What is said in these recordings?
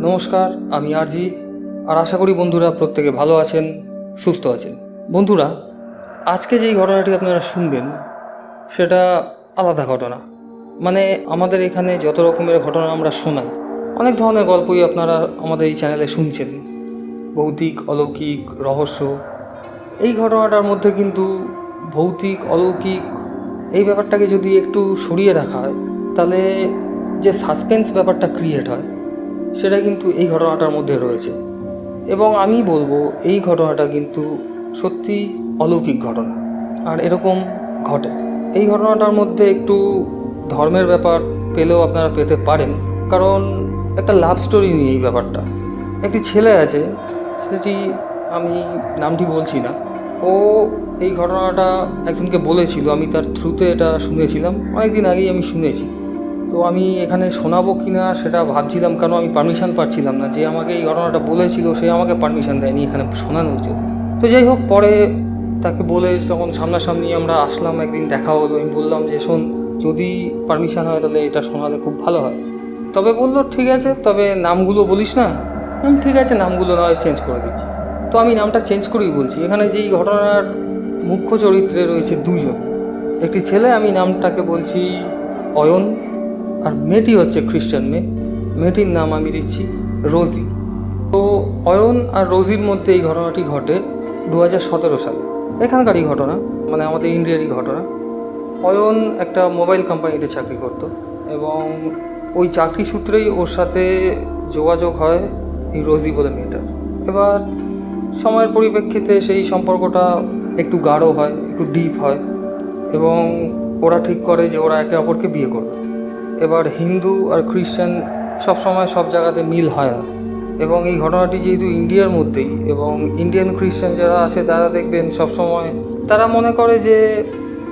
নমস্কার, আমি আরজি। আর আশা করি বন্ধুরা প্রত্যেকে ভালো আছেন, সুস্থ আছেন। বন্ধুরা, আজকে যেই ঘটনাটি আপনারা শুনবেন, সেটা আলাদা ঘটনা। মানে আমাদের এখানে যত রকমের ঘটনা আমরা শোনাই, অনেক ধরনের গল্পই আপনারা আমাদের এই চ্যানেলে শুনছেন। ভৌতিক, অলৌকিক, রহস্য। এই ঘটনাটার মধ্যে কিন্তু ভৌতিক, অলৌকিক, এই ব্যাপারটাকে যদি একটু সরিয়ে রাখা হয়, তাহলে যে সাসপেন্স ব্যাপারটা ক্রিয়েট হয় সেটা কিন্তু এই ঘটনাটার মধ্যে রয়েছে। এবং আমি বলব, এই ঘটনাটা কিন্তু সত্যি অলৌকিক ঘটনা। আর এরকম ঘটে। এই ঘটনাটার মধ্যে একটু ধর্মের ব্যাপার পেলেও আপনারা পেতে পারেন। কারণ একটা লাভ স্টোরি নিয়ে এই ব্যাপারটা। একটি ছেলে আছে সেটি আমি নামটি বলছি না। ও এই ঘটনাটা একজনকে বলেছিল, আমি তার থ্রুতে এটা শুনেছিলাম। অনেক দিন আগেই আমি শুনেছি। তো আমি এখানে শোনাবো কি না সেটা ভাবছিলাম কারণ আমি পারমিশন পাচ্ছিলাম না। যে আমাকে এই ঘটনাটা বলেছিল, সে আমাকে পারমিশন দেয়নি এখানে শোনানোর জন্য। তো যাই হোক, পরে তাকে বলে যখন সামনাসামনি আমরা আসলাম, একদিন দেখা হলো, আমি বললাম যে, শোন, যদি পারমিশন হয় তাহলে এটা শোনালে খুব ভালো হয়। তবে বলল, ঠিক আছে, তবে নামগুলো বলিস না? আমি ঠিক আছে, নামগুলো নয় চেঞ্জ করে দিচ্ছি। তো আমি নামটা চেঞ্জ করেই বলছি। এখানে যেই ঘটনার মুখ্য চরিত্রে রয়েছে দুজন। একটি ছেলে, আমি নামটাকে বলছি অয়ন। আর মেয়েটি হচ্ছে খ্রিস্টান মেয়ে। মেয়েটির নাম আমি দিচ্ছি রোজি। তো অয়ন আর রোজির মধ্যে এই ঘটনাটি ঘটে দু হাজার সতেরো সালে। এখানকারই ঘটনা মানে আমাদের ইন্ডিয়ারই ঘটনা। অয়ন একটা মোবাইল কোম্পানিতে চাকরি করত এবং ওই চাকরি সূত্রেই ওর সাথে যোগাযোগ হয় এই রোজি বলে মেয়েটার। এবার সময়ের পরিপ্রেক্ষিতে সেই সম্পর্কটা একটু গাঢ় হয়, একটু ডিপ হয় এবং ওরা ঠিক করে যে ওরা একে অপরকে বিয়ে করবে। এবার হিন্দু আর খ্রিস্টান সব সময় সব জায়গাতে মিল হয় না। এবং এই ঘটনাটি যেহেতু ইন্ডিয়ার মধ্যেই এবং ইন্ডিয়ান খ্রিস্টান যারা আছে তারা দেখবেন সব সময় তারা মনে করে যে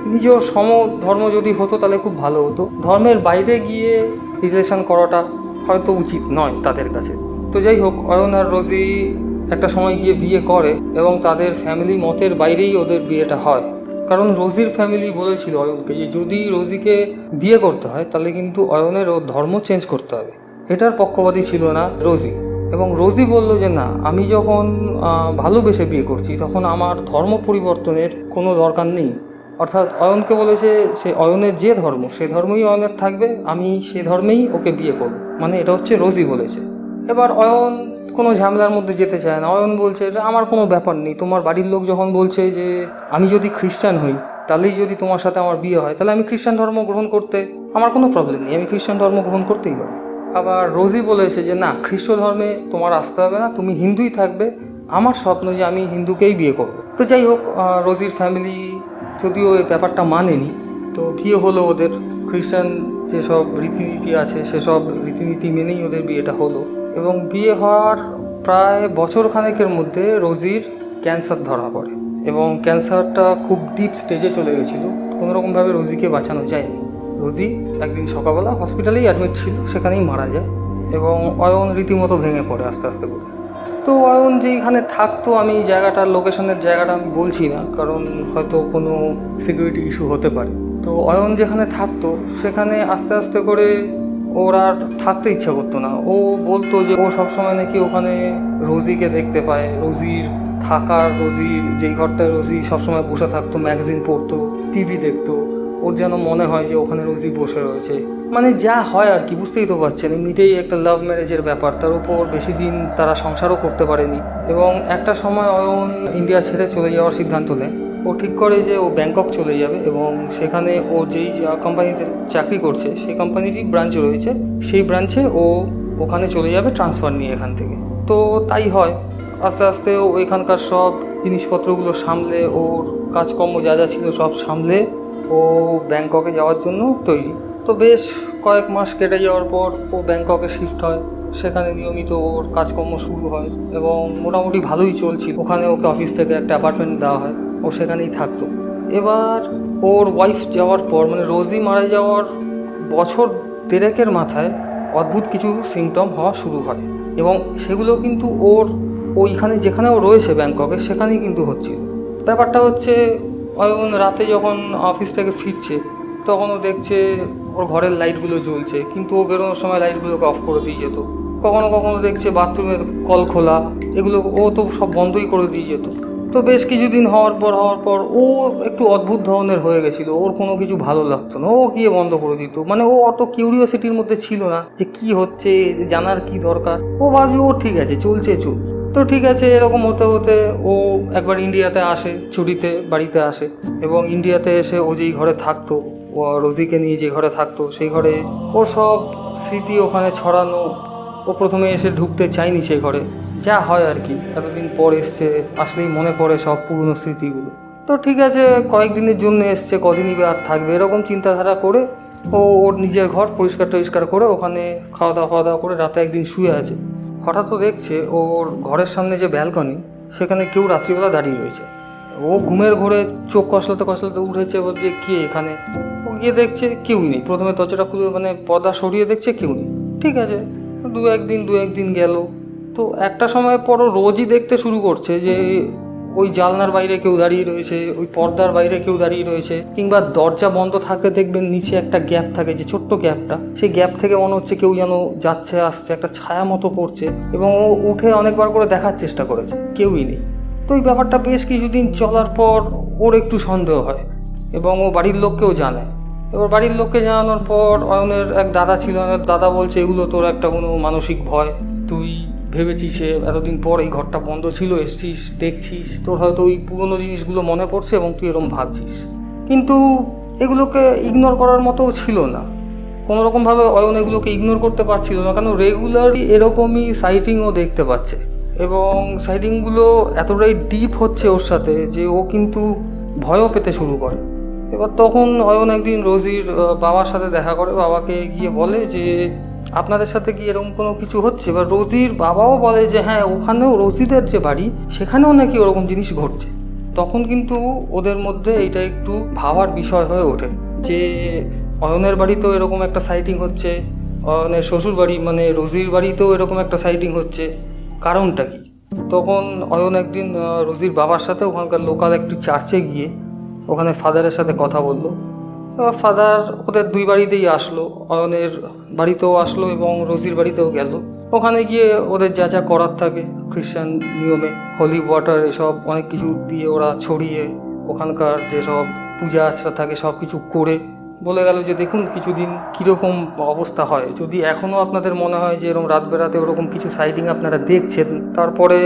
নিজের সম ধর্ম যদি হতো তাহলে খুব ভালো হতো। ধর্মের বাইরে গিয়ে রিলেশন করাটা হয়তো উচিত নয় তাদের কাছে। তো যাই হোক, অয়ন আর রোজি একটা সময় গিয়ে বিয়ে করে এবং তাদের ফ্যামিলি মতের বাইরেই ওদের বিয়েটা হয়। কারণ রোজির ফ্যামিলি বলেছিল অয়নকে যে যদি রোজিকে বিয়ে করতে হয়, তাহলে কিন্তু অয়নের ও ধর্ম চেঞ্জ করতে হবে। এটার পক্ষপাতী ছিল না রোজি। এবং রোজি বলল যে, না, আমি যখন ভালোবেসে বিয়ে করছি, তখন আমার ধর্ম পরিবর্তনের কোনো দরকার নেই। অর্থাৎ অয়নকে বলেছে সে অয়নের যে ধর্ম, সে ধর্মই অয়নের থাকবে, আমি সে ধর্মেই ওকে বিয়ে করব। মানে এটা হচ্ছে রোজি বলেছে। এবার অয়ন কোনো ঝামেলার মধ্যে যেতে চায় না। অয়ন বলছে, এটা আমার কোনো ব্যাপার নেই। তোমার বাড়ির লোক যখন বলছে যে, আমি যদি খ্রিস্টান হই, তাহলেই যদি তোমার সাথে আমার বিয়ে হয়, তাহলে আমি খ্রিস্টান ধর্ম গ্রহণ করতে আমার কোনো প্রবলেম নেই। আমি খ্রিস্টান ধর্ম গ্রহণ করতেই পারি আবার রোজি বলেছে যে, না, খ্রিস্ট ধর্মে তোমার আসতে হবে না। তুমি হিন্দুই থাকবে। আমার স্বপ্ন যে, আমি হিন্দুকেই বিয়ে করব। তো যাই হোক রোজির ফ্যামিলি যদিও এই ব্যাপারটা মানেনি, তো বিয়ে হলো ওদের। খ্রিস্টান যেসব রীতিনীতি আছে, সেসব রীতিনীতি মেনেই ওদের বিয়েটা হলো। এবং বিয়ে হওয়ার প্রায় বছর খানেকের মধ্যে রোজির ক্যান্সার ধরা পড়ে এবং ক্যান্সারটা খুব ডিপ স্টেজে চলে গেছিল। কোনোরকমভাবে রোজিকে বাঁচানো যায়নি। রোজি একদিন সকালবেলা হসপিটালেই অ্যাডমিট ছিল, সেখানেই মারা যায় এবং অয়ন রীতিমতো ভেঙে পড়ে আস্তে আস্তে করে। তো অয়ন যেখানে থাকতো, আমি জায়গাটার লোকেশনের জায়গাটা আমি বলছি না, কারণ হয়তো কোনো সিকিউরিটি ইস্যু হতে পারে। তো অয়ন যেখানে থাকতো, সেখানে আস্তে আস্তে করে ওর আর থাকতে ইচ্ছা করতো না। ও বলতো যে ও সবসময় নাকি ওখানে রোজিকে দেখতে পায়। রোজির থাকার, রোজির যেই ঘরটায় রোজি সবসময় বসে থাকতো ম্যাগাজিন পড়তো টিভি দেখতো। ওর যেন মনে হয় যে ওখানে রোজি বসে রয়েছে। মানে যা হয় আর কি, বুঝতেই তো পারছেন। এমনিতেই একটা লাভ ম্যারেজের ব্যাপার। তার উপর বেশি দিন তারা সংসারও করতে পারেনি। এবং একটা সময় অয়ন ইন্ডিয়া ছেড়ে চলে যাওয়ার সিদ্ধান্ত নেয়। ও ঠিক করে যে ও ব্যাংকক চলে যাবে এবং সেখানে ও যেই কোম্পানিতে চাকরি করছে, সেই কোম্পানিরই ব্রাঞ্চ রয়েছে। সেই ব্রাঞ্চে ও ওখানে চলে যাবে ট্রান্সফার নিয়ে এখান থেকে। তো তাই হয়। আস্তে আস্তে ও এখানকার সব জিনিসপত্রগুলো সামলে, ওর কাজকর্ম যা যা ছিল সব সামলে ও ব্যাংককে যাওয়ার জন্য তৈরি। তো বেশ কয়েক মাস কেটে যাওয়ার পর ও ব্যাংককে শিফট হয়। সেখানে নিয়মিত ওর কাজকর্ম শুরু হয় এবং মোটামুটি ভালোই চলছিল। ওখানে ওকে অফিস থেকে একটা অ্যাপার্টমেন্ট দেওয়া হয়। ও সেখানেই থাকতো। এবার ওর ওয়াইফ যাওয়ার পর মানে রোজি মারা যাওয়ার বছর দেড়েকের মাথায় অদ্ভুত কিছু সিমটম হওয়া শুরু হয় এবং সেগুলো কিন্তু ওর ওইখানে যেখানে ও রয়েছে ব্যাংককে, সেখানেই কিন্তু হচ্ছিল। ব্যাপারটা হচ্ছে রাতে যখন অফিস থেকে ফিরছে, তখন ও দেখছে ওর ঘরের লাইটগুলো জ্বলছে, কিন্তু ও বেরোনোর সময় লাইটগুলোকে অফ করে দিয়ে যেত। কখনো কখনো দেখছে বাথরুমের কল খোলা, এগুলো ও তো সব বন্ধই করে দিয়ে যেত। তো বেশ কিছুদিন হওয়ার পর হওয়ার পর ও একটু অদ্ভুত ধরনের হয়ে গেছিল। ওর কোনো কিছু ভালো লাগতো না। ও গিয়ে বন্ধ করে দিত। মানে ও অত কিউরিওসিটির মধ্যে ছিল না যে কি হচ্ছে, জানার কি দরকার। ও ভাবছে, ও ঠিক আছে, চলছে, চল। তো ঠিক আছে, এরকম হতে হতে ও একবার ইন্ডিয়াতে আসে, ছুটিতে বাড়িতে আসে এবং ইন্ডিয়াতে এসে ও যেই ঘরে থাকতো, ও রোজিকে নিয়ে যে ঘরে থাকতো, সেই ঘরে ওর সব স্মৃতি ওখানে ছড়ানো। ও প্রথমে এসে ঢুকতে চায়নি সেই ঘরে। যা হয় আর কি। এতদিন পর এসছে, আসলেই মনে পড়ে সব পুরনো স্মৃতিগুলো। তো ঠিক আছে, কয়েকদিনের জন্য এসছে, কদিনই বা আর থাকবে, এরকম চিন্তাধারা করে ও, ওর নিজের ঘর পরিষ্কার টরিষ্কার করে ওখানে খাওয়া দাওয়া খাওয়া দাওয়া করে রাতে একদিন শুয়ে আছে। হঠাৎ ও দেখছে, ওর ঘরের সামনে যে ব্যালকনি সেখানে কেউ রাত্রিবেলা দাঁড়িয়ে রয়েছে। ও ঘুমের ঘরে চোখ কষলাতে কষলাতে উঠেছে, বলছে, কে এখানে? ও গিয়ে দেখছে, কেউই নেই। প্রথমে দরজাটা খুলে মানে পর্দা সরিয়ে দেখছে, কেউ নেই। ঠিক আছে দু একদিন দু একদিন গেল। তো একটা সময় পর রোজই দেখতে শুরু করছে যে ওই জালনার বাইরে কেউ দাঁড়িয়ে রয়েছে, ওই পর্দার বাইরে কেউ দাঁড়িয়ে রয়েছে, কিংবা দরজা বন্ধ থাকলে দেখবেন নিচে একটা গ্যাপ থাকে, যে ছোট্ট গ্যাপটা। সেই গ্যাপ থেকে মনে হচ্ছে কেউ যেন যাচ্ছে, আসছে, একটা ছায়া মতো পড়ছে এবং ও উঠে অনেকবার করে দেখার চেষ্টা করেছে, কেউই নেই। তো ওই ব্যাপারটা বেশ কিছুদিন চলার পর ওর একটু সন্দেহ হয় এবং ও বাড়ির লোককেও জানে। এবার বাড়ির লোককে জানানোর পর অয়নের এক দাদা ছিল দাদা বলছে, এগুলো তোর একটা কোনো মানসিক ভয়, তুই ভেবেছিস এ এতদিন পর এই ঘরটা বন্ধ ছিল, এসছিস, দেখছিস, তোর হয়তো ওই পুরনো জিনিসগুলো মনে পড়ছে এবং তুই এরকম ভাবছিস। কিন্তু এগুলোকে ইগনোর করার মতো ছিল না। কোনো রকমভাবে অয়ন এগুলোকে ইগনোর করতে পারছিল না, কারণ রেগুলারই এরকমই সাইটিংও দেখতে পাচ্ছে। এবং সাইটিংগুলো এতটাই ডিপ হচ্ছে ওর সাথে যে ও কিন্তু ভয়ও পেতে শুরু করে। এবার তখন অয়ন একদিন রোজির বাবার সাথে দেখা করে, বাবাকে গিয়ে বলে যে আপনাদের সাথে কি এরকম কোনো কিছু হচ্ছে? বা রোজির বাবাও বলে যে হ্যাঁ ওখানেও রোজিদের যে বাড়ি, সেখানেও নাকি ওরকম জিনিস ঘটছে। তখন কিন্তু ওদের মধ্যে এটা একটু ভাবার বিষয় হয়ে ওঠে যে, অয়নের বাড়িতেও এরকম একটা সাইটিং হচ্ছে, অয়নের শ্বশুর বাড়ি মানে রোজির বাড়িতেও এরকম একটা সাইটিং হচ্ছে। কারণটা কি? তখন অয়ন একদিন রোজির বাবার সাথে ওখানকার লোকাল একটু চার্চে গিয়ে, ওখানে ফাদারের সাথে কথা বলল। এবার ফাদার ওদের দুই বাড়িতেই আসলো। অয়নের বাড়িতেও আসলো এবং রোজির বাড়িতেও গেল। ওখানে গিয়ে ওদের যা যা করার থাকে খ্রিস্টান নিয়মে হোলি ওয়াটার এসব, অনেক কিছু দিয়ে ওরা ছড়িয়ে ওখানকার যেসব পূজা আচরা থাকে, সব কিছু করে বলে গেল যে, দেখুন কিছুদিন কীরকম অবস্থা হয়। যদি এখনও আপনাদের মনে হয় যে এরকম রাত বেরাতে ওরকম কিছু সাইডিং আপনারা দেখছেন, তারপরে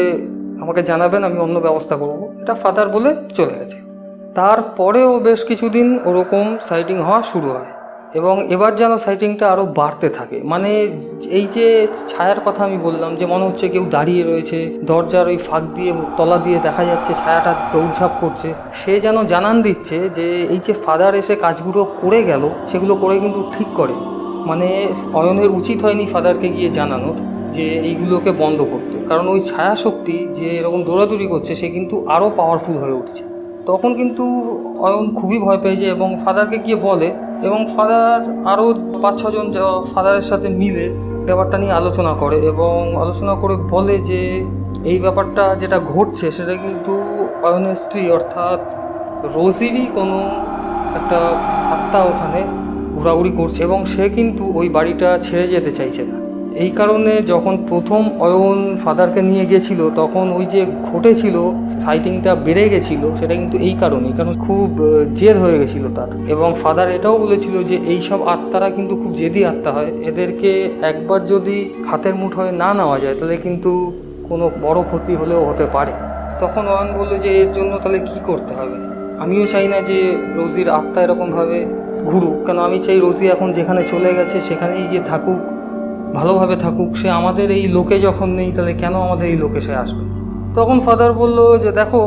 আমাকে জানাবেন, আমি অন্য ব্যবস্থা করব। এটা ফাদার বলে চলে গেছে। তারপরেও বেশ কিছুদিন ওরকম সাইটিং হওয়া শুরু হয় এবং এবার যেন সাইটিংটা আরও বাড়তে থাকে। মানে এই যে ছায়ার কথা আমি বললাম যে মনে হচ্ছে কেউ দাঁড়িয়ে রয়েছে, দরজার ওই ফাঁক দিয়ে তলা দিয়ে দেখা যাচ্ছে ছায়াটা দৌড়ঝাঁপ করছে। সে যেন জানান দিচ্ছে যে এই যে ফাদার এসে কাজগুলো করে গেল, সেগুলো করে কিন্তু ঠিক করে। মানে অয়নের উচিত হয়নি ফাদারকে গিয়ে জানানোর যে এইগুলোকে বন্ধ করতে। কারণ ওই ছায়া শক্তি যে এরকম দৌড়াদৌড়ি করছে, সে কিন্তু আরও পাওয়ারফুল হয়ে উঠছে। তখন কিন্তু অয়ন খুবই ভয় পেয়েছে এবং ফাদারকে গিয়ে বলে এবং ফাদার আরও পাঁচ ছজন ফাদারের সাথে মিলে ব্যাপারটা নিয়ে আলোচনা করে এবং আলোচনা করে বলে যে এই ব্যাপারটা যেটা ঘটছে সেটা কিন্তু অয়নের স্ত্রী অর্থাৎ রোজিরই কোনো একটা আত্মা ওখানে ঘোরাঘুরি করছে এবং সে কিন্তু ওই বাড়িটা ছেড়ে যেতে চাইছে না। এই কারণে যখন প্রথম অয়ন ফাদারকে নিয়ে গেছিল তখন ওই যে ঘটেছিল ফাইটিংটা বেড়ে গেছিল, সেটা কিন্তু এই কারণেই, কারণ খুব জেদ হয়ে গেছিল তার। এবং ফাদার এটাও বলেছিল যে এই সব আত্মারা কিন্তু খুব জেদি আত্মা হয়। এদেরকে একবার যদি হাতের মুঠোয় না নেওয়া যায়, তাহলে কিন্তু কোনো বড় ক্ষতি হলেও হতে পারে। তখন অয়ন বলল যে, এর জন্য তাহলে কি করতে হবে? আমিও চাই না যে রোজির আত্মা এরকমভাবে ঘুরুক। কেন আমি চাই রোজি এখন যেখানে চলে গেছে, সেখানেই গিয়ে থাকুক, ভালোভাবে থাকুক। সে আমাদের এই লোকে যখন নেই, তাহলে কেন আমাদের এই লোকে সে আসবে? তখন ফাদার বলল যে, দেখো,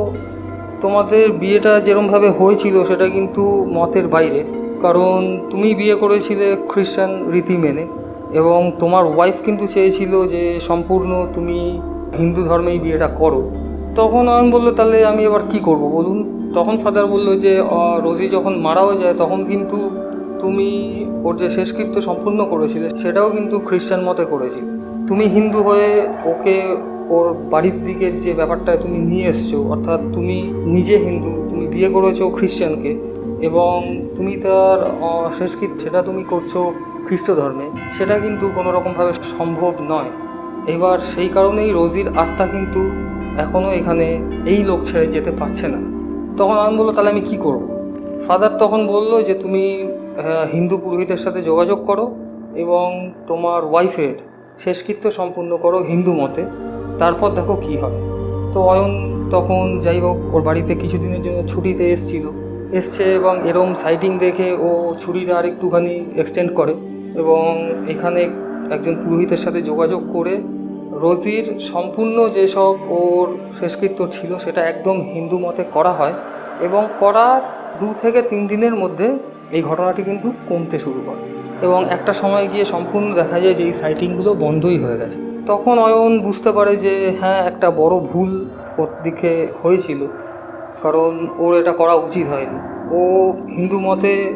তোমাদের বিয়েটা যেরমভাবে হয়েছিল সেটা কিন্তু মতের বাইরে। কারণ তুমি বিয়ে করেছিলে খ্রিস্টান রীতি মেনে এবং তোমার ওয়াইফ কিন্তু চেয়েছিল যে, সম্পূর্ণ তুমি হিন্দু ধর্মেই বিয়েটা করো। তখন অয়ন বলল, তাহলে আমি এবার কি করব বলুন? তখন ফাদার বলল যে রোজি যখন মারাও যায় তখন কিন্তু তুমি ওর যে শেষকৃত্য সম্পূর্ণ করেছিলে সেটাও কিন্তু খ্রিস্টান মতে করেছিলে। তুমি হিন্দু হয়ে ওকে ওর বাড়ির দিকের যে ব্যাপারটা তুমি নিয়ে এসছো অর্থাৎ তুমি নিজে হিন্দু তুমি বিয়ে করেছ খ্রিস্টানকে এবং তুমি তার আহ, শেষকৃত্য সেটা তুমি করছ খ্রিস্ট ধর্মে সেটা কিন্তু কোনো রকমভাবে সম্ভব নয়। এবার সেই কারণেই রোজির আত্মা কিন্তু এখনও এখানে এই লোক ছেড়ে যেতে পারছে না। তখন আমি বলল তাহলে আমি কি করব? ফাদার তখন বলল যে তুমি হিন্দু পুরোহিতের সাথে যোগাযোগ করো এবং তোমার ওয়াইফের শেষকৃত্য সম্পূর্ণ করো হিন্দু মতে। তারপর দেখো কি হয়। তো অয়ন তখন যাই হোক, ওর বাড়িতে কিছুদিনের জন্য ছুটিতে এসছিল। এসছে এবং এরম সাইটিং দেখে ও ছুরিটা আর একটুখানি এক্সটেন্ড করে এবং এখানে একজন পুরোহিতের সাথে যোগাযোগ করে রোজির সম্পূর্ণ যেসব ওর শেষকৃত্য ছিল সেটা একদম হিন্দু মতে করা হয় এবং করার দু থেকে তিন দিনের মধ্যে এই ঘটনাটি কিন্তু কমতে শুরু করে। এবং একটা সময় গিয়ে সম্পূর্ণ দেখা যায় যে এই সাইটিংগুলো বন্ধই হয়ে গেছে। তখন অয়ন বুঝতে পারে যে হ্যাঁ একটা বড় ভুল ওর দিকে হয়েছিল। কারণ ওর এটা করা উচিত হয়নি। ও হিন্দু মতে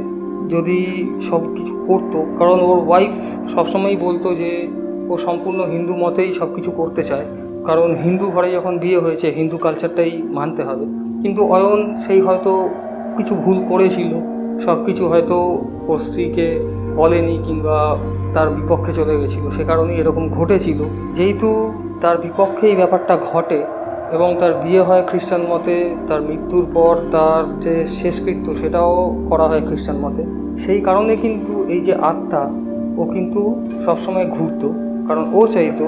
যদি সব কিছু করতো, কারণ ওর ওয়াইফ সবসময়ই বলতো যে, ও সম্পূর্ণ হিন্দু মতেই সব কিছু করতে চায়। কারণ হিন্দু ঘরে যখন বিয়ে হয়েছে, হিন্দু কালচারটাই মানতে হবে। কিন্তু অয়ন সেই হয়তো কিছু ভুল করেছিল। সব কিছু হয়তো ওর স্ত্রীকে বলেনি কিংবা তার বিপক্ষে চলে গেছিল, সে কারণেই এরকম ঘটেছিল। যেহেতু তার বিপক্ষে এই ব্যাপারটা ঘটে এবং তার বিয়ে হয় খ্রিস্টান মতে, তার মৃত্যুর পর তার যে শেষকৃত্য সেটাও করা হয় খ্রিস্টান মতে, সেই কারণে কিন্তু এই যে আত্মা, ও কিন্তু সবসময় ঘুরতো। কারণ ও চাইতো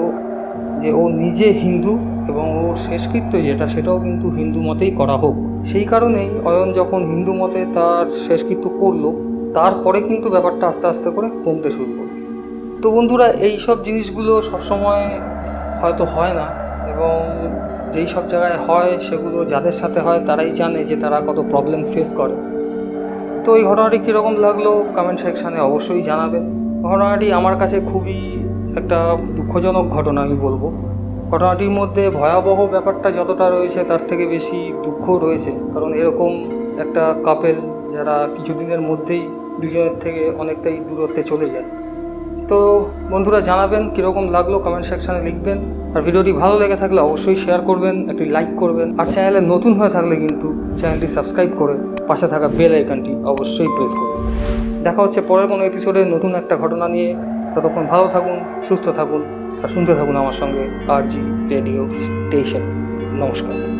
যে ও নিজে হিন্দু এবং ওর শেষকৃত্য যেটা, সেটাও কিন্তু হিন্দু মতেই করা হোক। সেই কারণেই অয়ন যখন হিন্দু মতে তার শেষকৃত্য করল তারপরে কিন্তু ব্যাপারটা আস্তে আস্তে করে কমতে শুরু করল। তো বন্ধুরা, এই সব জিনিসগুলো সবসময় হয়তো হয় না এবং যেই সব জায়গায় হয় সেগুলো যাদের সাথে হয় তারাই জানে যে তারা কত প্রবলেম ফেস করে। তো এই ঘটনাটি কীরকম লাগল কমেন্ট সেকশানে অবশ্যই জানাবেন। ঘটনাটি আমার কাছে খুবই একটা দুঃখজনক ঘটনা আমি বলব। ঘটনাটির মধ্যে ভয়াবহ ব্যাপারটা যতটা রয়েছে তার থেকে বেশি দুঃখ রয়েছে। কারণ এরকম একটা কাপেল যারা কিছুদিনের মধ্যেই দুজনের থেকে অনেকটাই দূরত্বে চলে যায়। তো বন্ধুরা জানাবেন কীরকম লাগল কমেন্ট সেকশানে লিখবেন। আর ভিডিওটি ভালো লেগে থাকলে অবশ্যই শেয়ার করবেন, একটি লাইক করবেন। আর চ্যানেলে নতুন হয়ে থাকলে কিন্তু চ্যানেলটি সাবস্ক্রাইব করে পাশে থাকা বেল আইকনটি অবশ্যই প্রেস করবেন দেখা হচ্ছে পরের কোনো এপিসোডে নতুন একটা ঘটনা নিয়ে। ততক্ষণ ভালো থাকুন, সুস্থ থাকুন, আর শুনতে থাকুন আমার সঙ্গে আর জি রেডিও স্টেশন নমস্কার।